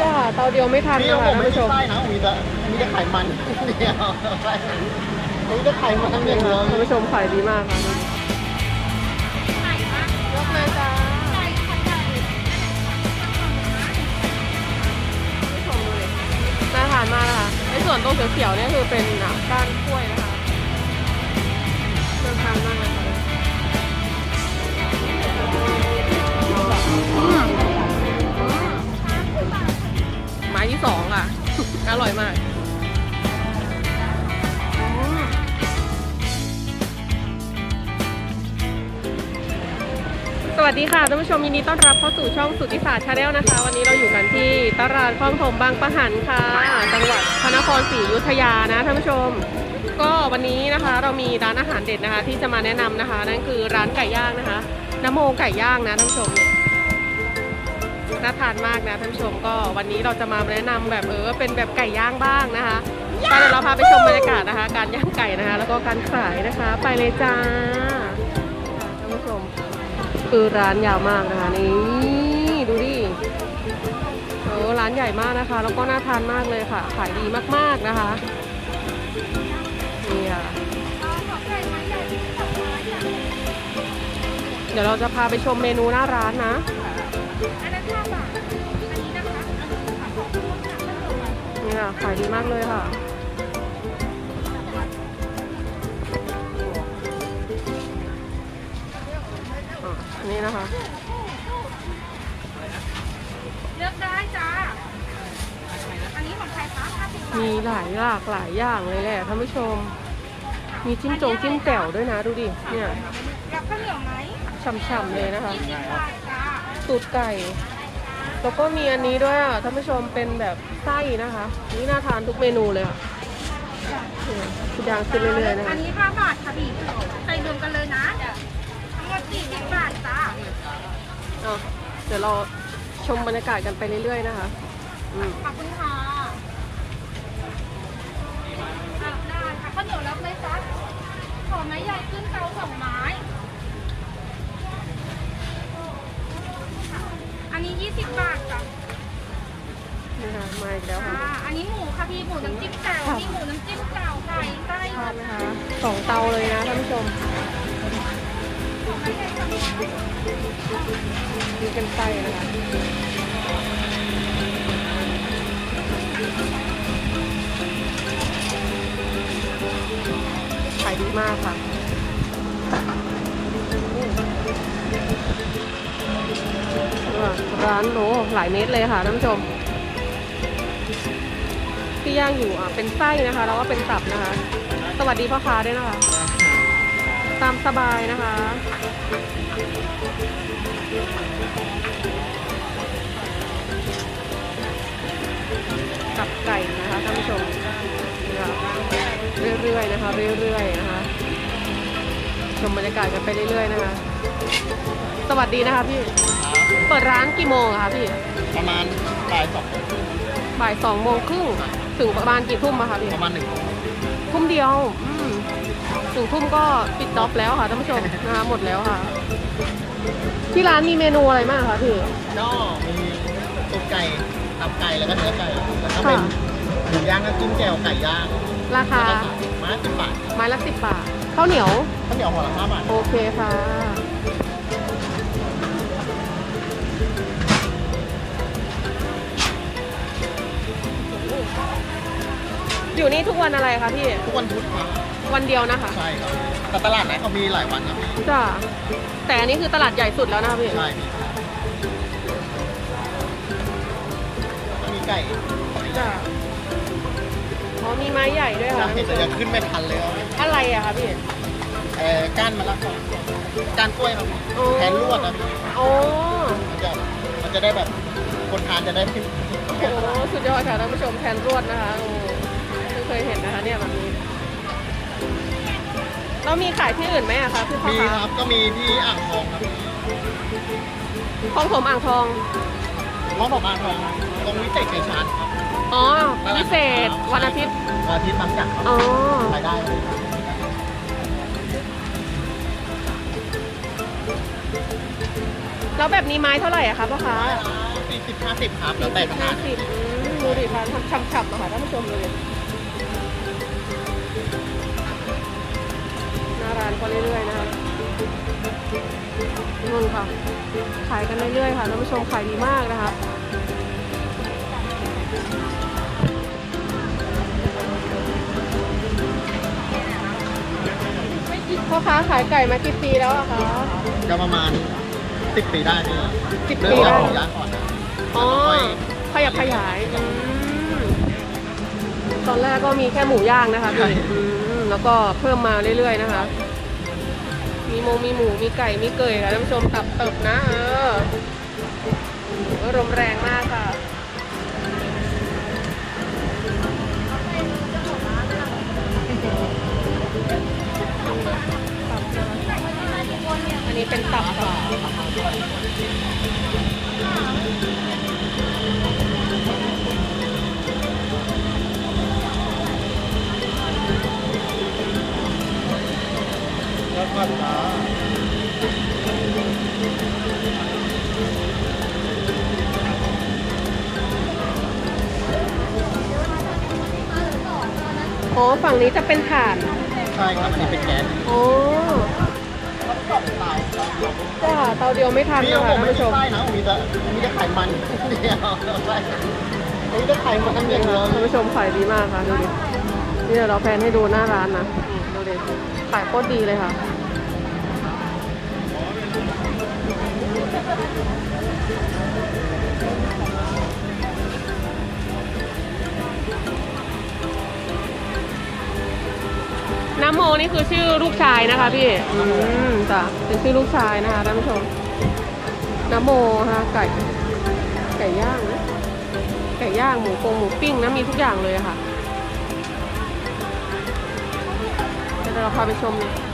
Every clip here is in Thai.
จ้าเตาเดียวไม่ทันนี่นะผคะมท่านไม่ผู้ชใช่ม ไส้นะมีแต่มีแต่ไขมันเดียวมีแต่ไขมันอย่างเดียว ท่านผู้ชมขายดีมากค่ะยกเลยจ้าผู้ชมดูเลยน่าทานมากนะคะไอ้ส่วนตรงเขียวๆเนี่ยคือเป็นอะก้านกล้วยนะคะน่าทานมากเลยค่ะ สวัสดีค่ะท่านผู้ชมยินดีต้อนรับเข้าสู่ช่องสุทธิศาสตร์ชาแนลนะคะ วันนี้เราอยู่กันที่ตลาดคลองถมบางปะหันค่ะจังหวัดพระนครศรีอยุธยานะท่านผู้ชม ก็วันนี้นะคะเรามีร้านอาหารเด็ดนะคะ ที่จะมาแนะนำนะคะ นั่นคือร้านไก่ย่างนะคะน้ำโมไก่ย่างนะท่านผู้ชมน่าทานมากนะท่านผู้ชมก็วันนี้เราจะมาแนะนำแบบเออเป็นแบบไก่ย่างบ้างนะคะไปเดี๋ยวเราพาไปชมบรรยากาศนะคะ การย่างไก่นะคะ แล้วก็การขายนะคะ ไปเลยจ้า คือร้านยาวมากนะคะนี่ดูดิเออร้านใหญ่มากนะคะ แล้วก็น่าทานมากเลยค่ะ ขายดีมากๆนะคะนี่ค่ะเดี๋ยวเราจะพาไปชมเมนูหน้าร้านนะนี่ค่ะขายดีมากเลยค่ะ นนี่นะคะ เลือกได้จ้า อันนี้ของใครคะ50บาทมีหลายหลากหลายอย่างเลยแหละท่านผู้ชม มีจิ้มจงจิ้มแจ่วด้วยนะดูดิ เนี่ยรับข้าวเหนียวไหมฉ่ำๆเลยนะคะ 20บาทจ้าตูดไก่ แล้วก็มีอันนี้ด้วยอะท่านผู้ชมเป็นแบบไส้นะคะ นี่น่าทานทุกเมนูเลยอะเนี่ยคุณยางขึ้นเรื่อยๆนะคะอันนี้5บาทค่ะพี่ใส่รวมกันเลยนะ ทั้งหมด40บาทจ้าอะเดี๋ยวเราชมบรรยากาศกันไปเรื่อยๆนะคะอืมขอบคุณค่ะอะได้ค่ะข้าวเหนียวรับเลยจ้าขอไม้ใหญ่ขึ้นเตาสองไม้ อันนี้20บาทจ้ะนี่ค่ะมาอีกแล้วค่ะอ่าอันนี้หมูค่ะพี่หมูน้ำจิ้มแจ่วนี่หมูน้ำจิ้มแจ่วไก่ไส้ ทานนะคะสองเตาเลยนะท่านผู้ชมของไนี่เป็นไส้นะคะขายดีมากค่ะร้านโหหลายเมตรเลยค่ะท่านผู้ชมที่ย่างอยู่อะเป็นไส้นะคะ แล้วก็เป็นตับนะคะ สวัสดีพ่อค้าด้วยนะคะ ตามสบายนะคะ กับไก่นะคะท่านผู้ชมนี่ค่ะเรื่อยๆนะคะเรื่อยๆนะคะชมบรรยากาศกันไปเรื่อยๆนะคะ สวัสดีนะคะพี่ เปิดร้านกี่โมงอะคะพี่ ประมาณบ่ายสองบ่ายสองโมงครึ่งถึงประมาณกี่ทุ่มอะคะพี่ ประมาณหนึ่งทุ่มเดียวอืม ถึงทุ่มก็ปิดจ็อบแล้วค่ะท่านผู้ชมนะคะหมดแล้วค่ะ ที่ร้านมีเมนูอะไรบ้างคะพี่ก็มีตุ๊กไก่ตับไก่แล้วก็เนื้อไก่แล้วก็เป็นหมูย่างน้ำจิ้มแจ่วไก่ย่างราคาไม้สิบบาทไม้ละสิบบาทข้าวเหนียวข้าวเหนียวหัวละห้าบาทโอเคค่ะ อยู่นี่ทุกวันอะไรคะพี่ ทุกวันพุธครับ วันเดียวนะคะใช่ครับแต่ตลาดไหนเขามีหลายวันครับพี่จ้าแต่อันนี้คือตลาดใหญ่สุดแล้วนะคะพี่ใช่มีก็มีไก่จ้าอ๋อมีไม้ใหญ่ด้วยค่ะเห็นแต่ยังขึ้นไม่ทันเลยครับอะไรอะคะพี่เอ่อก้านมะละกอก้านกล้วยครับโอ้แทนลวดนะพี่โอ้มันจะมันจะได้แบบคนทานจะได้ไม่โหสุดยอดค่ะท่านผู้ชมแทนรวดนะคะโอ้ไม่เคยเห็นนะคะเนี่ยแบบนี้ แล้วมีขายที่อื่นไหมอะคะพี่พ่อมีคะครับก็มีที่อ่างทองครับคลองถมอ่างทองห้องดอกอ่างทองตรงวิเศษชัยชาญครับอ๋อพิเศษวันอาทิตย์ วันอาทิตย์บางจากครับอ๋อไปได้เลยแล้วแบบนี้ไม้เท่าไหร่อะคะพ่อค้า สี่สิบห้าสิบครับแล้วแต่ขนาห้าดสิบอืมดูดิทานฉ่ำๆนะคะท่านผู้ชมเลย ร้านก็เรื่อยๆนะคะนุ่นค่ะ ขายกันเรื่อยๆค่ะท่านผู้ชมขายดีมากนะคะพ่อค้าขายไก่มากี่ปีแล้วอะคะก็ประมาณสิบปีได้นี่สิบเริ่ปีมจากได้หมูย่างก่อนนะอ๋อค่อยขยับขยายอืมตอนแรกก็มีแค่หมูย่างนะคะพี่อืม แล้วก็เพิ่มมาเรื่อยๆนะคะ มีหมูมีหมูมีไก่มีเกยค่ะท่านผู้ชมตับเติบนะเออเออลมแรงมากค่ะอันนี้เป็นตับค่ะ แล้วก็ปลาอ๋อฝั่งนี้จะเป็นถ่าน ใช่ครับอันนี้เป็นแก๊สอ๋อจ้าเตาเดียวไม่ทันพี่นะผคะมท่านไม่ผู้ชใช่มไส้นะมีแต่มีแต่ไขมันเดียวใช่มีแต่ไขมันอย่างเดียวท่านผู้ชมขายดีมากค่ะดูดินี่เดี๋ยวเราแพนให้ดูหน้าร้านนะนี่ดูดิขายโคตรดีเลยค่ะ น้ำโมนี่คือชื่อลูกชายนะคะพี่ อืมจ้ะเป็นชื่อลูกชายนะคะท่านผู้ชม น้ำโมค่ะไก่ ไก่ย่างนะไก่ย่างหมูโกงหมูปิ้งนะมีทุกอย่างเลยค่ะเดี๋ยวเราพาไปชมนี่อั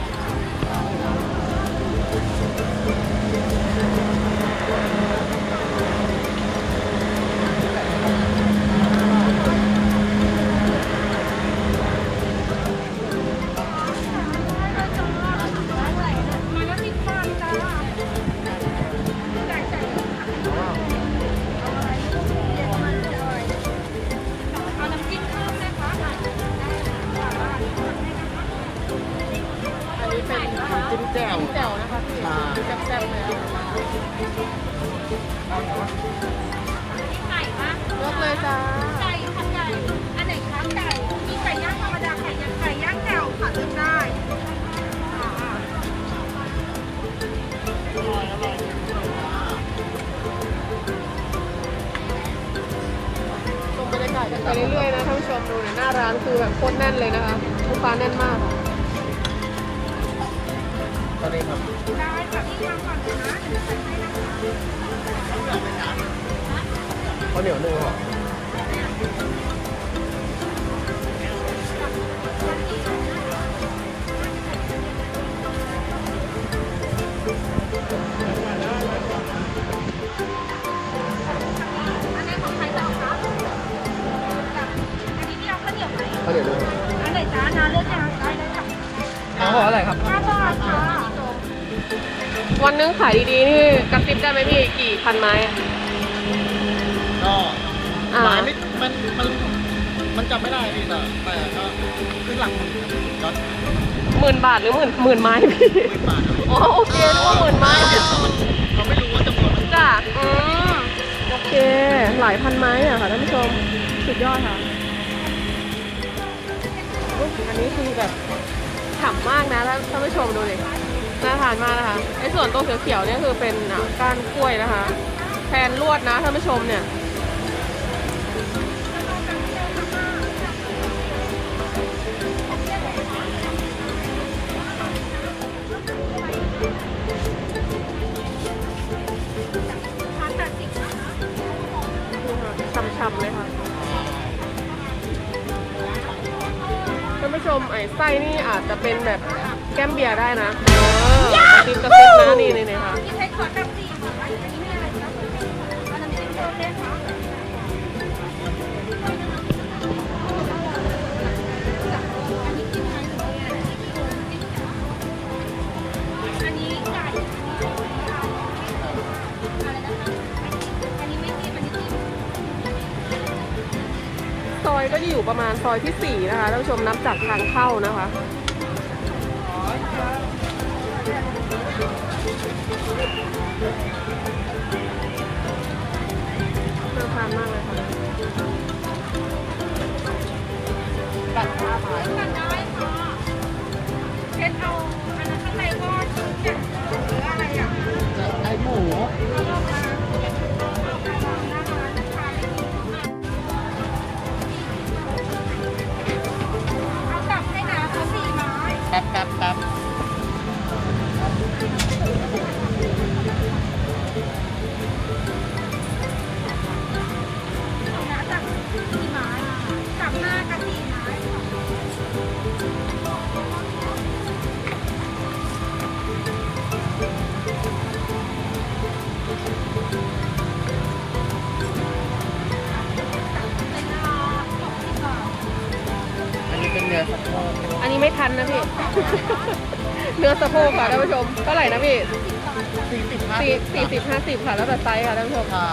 น กาศกันไปเรื่อยๆนะท่านผู้ชมดูเนี่ยหน้าร้านคือแบบโคตรแน่นเลยนะคะลูกค้าแน่นมากค่ะตอนนี้ครับได้ค่ะพี่วางก่อนเลยนะเดี๋ยวใส่ให้นะคะข้าวเหนียวหนึ่งห่ออั นนึงขายดีๆนี่กระซิบได้ไหมพี่กี่พันไม้อะก็อ่าหมายไม่มันมันมันจำไม่ได้พี่แต่แต่ก็ขึ้นหลักหมื่นก็หมื่นบาทหรือหมื่นหมื่นไม้พี่หมื่นบาทครับอ๋อโอเคนึกว่าหมื่นไม้เราไม่รู้ว่าจำนวนมันจ้ะอืมโอเค หลายพันไม้อะค่ะท่านผู้ชมสุดยอดค่ะอุ๊ยอันนี้คือแบบฉ่ำมากนะท่านท่านผู้ชมดูเลย น่าทานมากนะคะไอ้ส่วนตรงเขียวๆเนี่ยคือเป็นก้านกล้วยนะคะแทนลวดนะท่านผู้ชมเนี่ยช่ำๆเลยค่ะท่านผู้ชมไอ้ไส้นี่อาจจะเป็นแบบ แก้มเบียร์ได้นะเออกระซิบกระซิบนะนี่นี่นะคะที่ใช้ขก่อันนี้มีอะอันนี้ติะซอยก็จะอยู่ประมาณซอยที่ 4 นะคะท่านผู้ชมนับจากทางเข้านะคะ โพกค่ะท่านผู้ชมเท่าไหร่นะพี่สี่สิบห้าสี่สี่สิบห้าสิบค่ะแล้วแต่ไซส์ค่ะท่านผู้ชม ใช่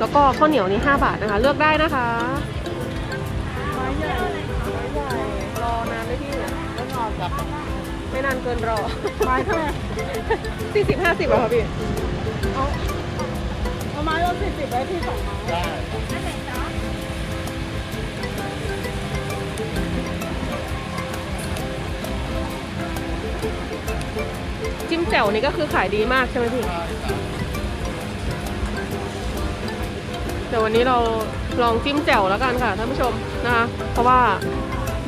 แล้วก็ข้าวเหนียวนี่ห้าบาทนะคะ เลือกได้นะคะไม้ใหญ่ไม้ใหญ่รอนานไหมพี่แน่นอนครับไม่นานเกินรอไม้เท่าไหร่สี่สิบห้าสิบอะค่ะพี่เอาไม้ละสี่สิบไว้ที่สองไม้ได้จิ้มแจ่วนี่ก็คือขายดีมากใช่ไหมพี่ เดี๋ยววันนี้เราลองจิ้มแจ่วแล้วกันค่ะท่านผู้ชมนะคะ เพราะว่า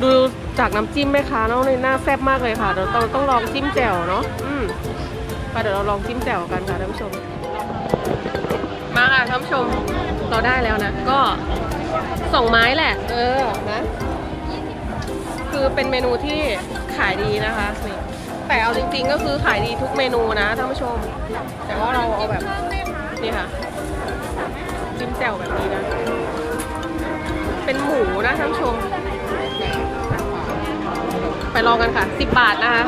ดูจากน้ำจิ้มแม่ค้าเนาะในหน้าแซ่บมากเลยค่ะเดี๋ยวเราต้องลองจิ้มแจ่วเนาะอืมไปเดี๋ยวเราลองจิ้มแจ่วกันค่ะท่านผู้ชม มาค่ะท่านผู้ชมเราได้แล้วนะ ก็สองไม้แหละ เออนะคือเป็นเมนูที่ขายดีนะคะนี่แต่เอาจริงๆก็คือขายดีทุกเมนูนะท่านผู้ชม แต่ว่าเราเอาแบบนี่ค่ะ จิ้มแจ่วแบบนี้นะ เป็นหมูนะท่านชม ไปลองกันค่ะสิบบาทนะคะ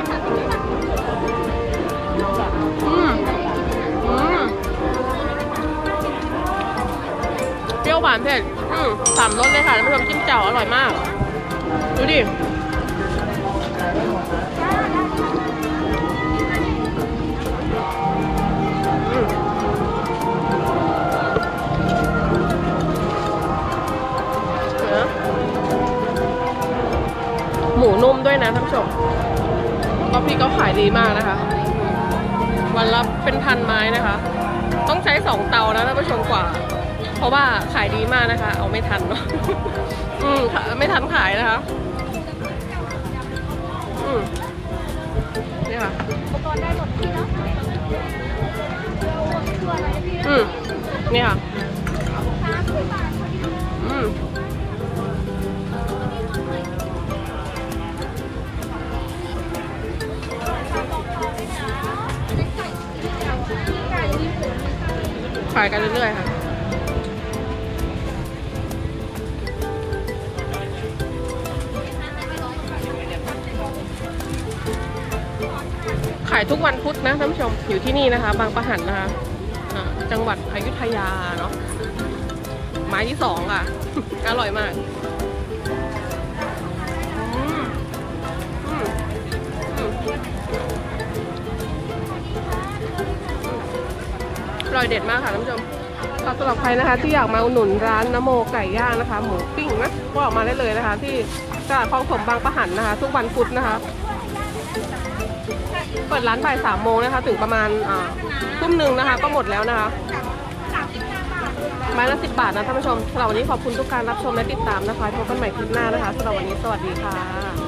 อืมอืมเปรี้ยวหวานเผ็ดอืมสามรสเลยค่ะท่านผู้ชมจิ้มแจ่วอร่อยมาก ดูดิ ดีมากนะคะ วันละเป็นพันไม้นะคะ ต้องใช้สองเตานะท่านผู้ชมกว่า เพราะว่าขายดีมากนะคะ เอาไม่ทันเนาะอืมค่ะไม่ทันขายนะคะอืมนี่ค่ะอุปกรณ์ได้หมดที่เนาะตัวอะไรพี่อืมนี่ค่ะสามสิบบาทพอดีอืม ขายกันเรื่อยๆค่ะขายทุกวันพุธนะท่านผู้ชมอยู่ที่นี่นะคะ บางประหันนะคะจังหวัดอยุธยาเนาะไม้ที่สองค่ะอร่อยมาก อร่อยเด็ดมากค่ะท่านผู้ชมสำหรับใครนะคะ ที่อยากมาอุดหนุนร้านนโมไก่ย่างนะคะ หมูปิ้งนะก็ออกมาได้เลยนะคะ ที่ตลาดคลองถมบางปะหันนะคะ ทุกวันพุธนะคะเปิดร้านบ่ายสามโมงนะคะ ถึงประมาณทุ่มหนึ่งนะคะ ก็หมดแล้วนะคะไม้ละสิบบาทนะท่านผู้ชมสำหรับวันนี้ขอบคุณทุกการรับชมและติดตามนะคะพบกันใหม่คลิปหน้านะคะสำหรับวันนี้สวัสดีค่ะ